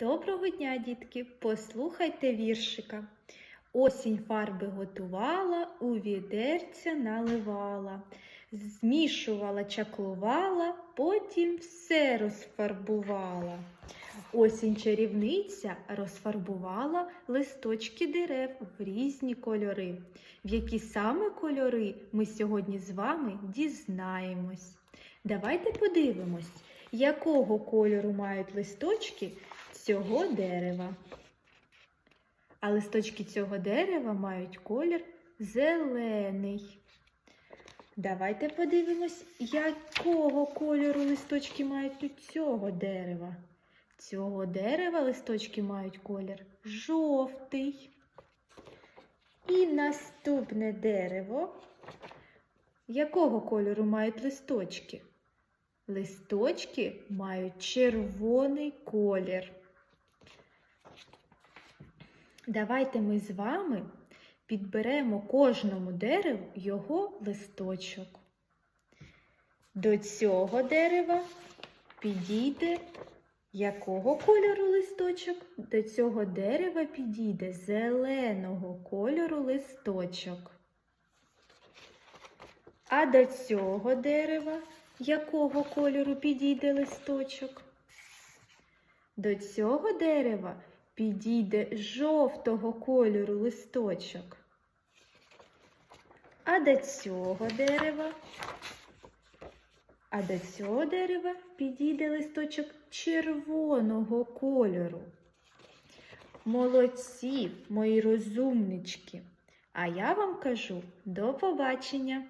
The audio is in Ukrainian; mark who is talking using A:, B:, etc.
A: Доброго дня, дітки! Послухайте віршика. Осінь фарби готувала, у відерця наливала, змішувала, чаклувала, потім все розфарбувала. Осінь чарівниця розфарбувала листочки дерев в різні кольори. В які саме кольори ми сьогодні з вами дізнаємось. Давайте подивимось, якого кольору мають листочки цього дерева. А листочки цього дерева мають колір зелений. Давайте подивимось, якого кольору листочки мають у цього дерева. Цього дерева листочки мають колір жовтий. І наступне дерево. Якого кольору мають листочки? Листочки мають червоний колір. Давайте ми з вами підберемо кожному дереву його листочок. До цього дерева підійде якого кольору листочок? До цього дерева підійде зеленого кольору листочок. А до цього дерева якого кольору підійде листочок? До цього дерева підійде жовтого кольору листочок. А до цього дерева, а до цього дерева підійде листочок червоного кольору. Молодці, мої розумнички. А я вам кажу до побачення!